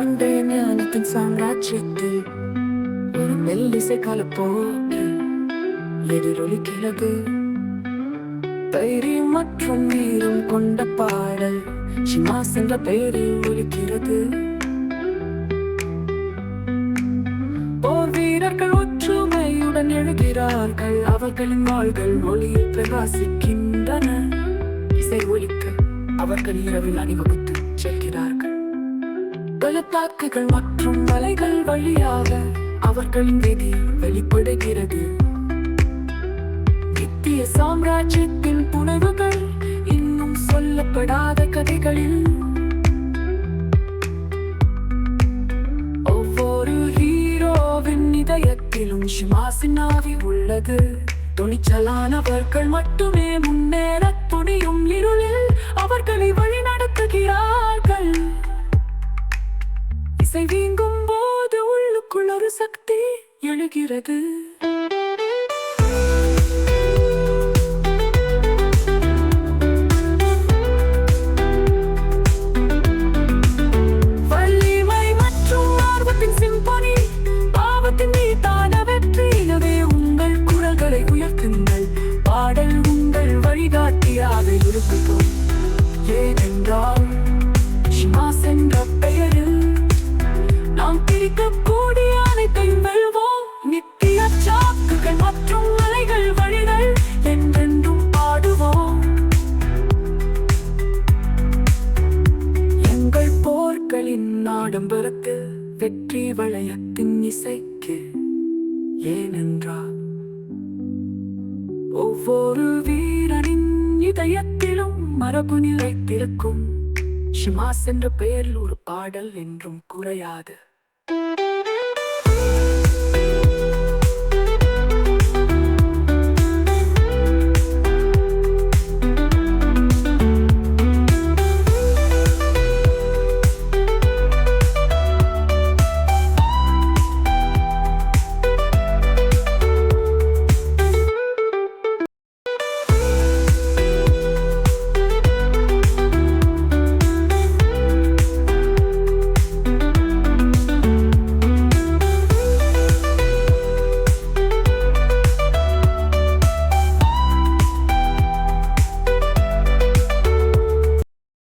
பண்டைய அனைத்தும் சாம்ராஜ்யத்தில் ஒரு மெல்லிசை கலப்போக்கு எதிரொலிக்கிறது தைரியம் மற்றும் நீரும் கொண்ட பாடல் ஷிமாஸ் என்ற பெயரில் ஒலிக்கிறது. போர் வீரர்கள் ஒற்றுமையுடன் எழுகிறார்கள் அவர்களின் வாழ்கள் ஒளியில் பிரகாசிக்கின்றன. இசை ஒலிக்க அவர்கள் இரவில் அணிவகுத்து செல்கிறார்கள். பள்ளத்தாக்குகள் மற்றும் மலைகள் வழியாக அவர்களின் விதி வெளிப்படுகிறது. நித்திய சாம்ராஜ்யத்தின் புனைவுகள் இன்னும் சொல்லப்படாத கதைகளில் ஒவ்வொரு ஹீரோவின் இதயத்திலும் ஷிமாசின் உள்ளது. துணிச்சலானவர்கள் மட்டுமே இசை வீங்கும் போது உள்ளுக்குள் ஒரு சக்தி எழுகிறது. சாக்குகள் மற்றும் மலைகள் வழிகள் என்றென்றும் பாடுவோம். எங்கள் போர்களின் ஆடம்பரத்தில் வெற்றி வளையத்தின் இசைக்கு ஏனென்றால் ஒவ்வொரு வீரனின் இதயத்திலும் மரபு நிலைத்திருக்கும் ஷிமாஸ் என்ற பெயரில் ஒரு பாடல் என்றும் குறையாது.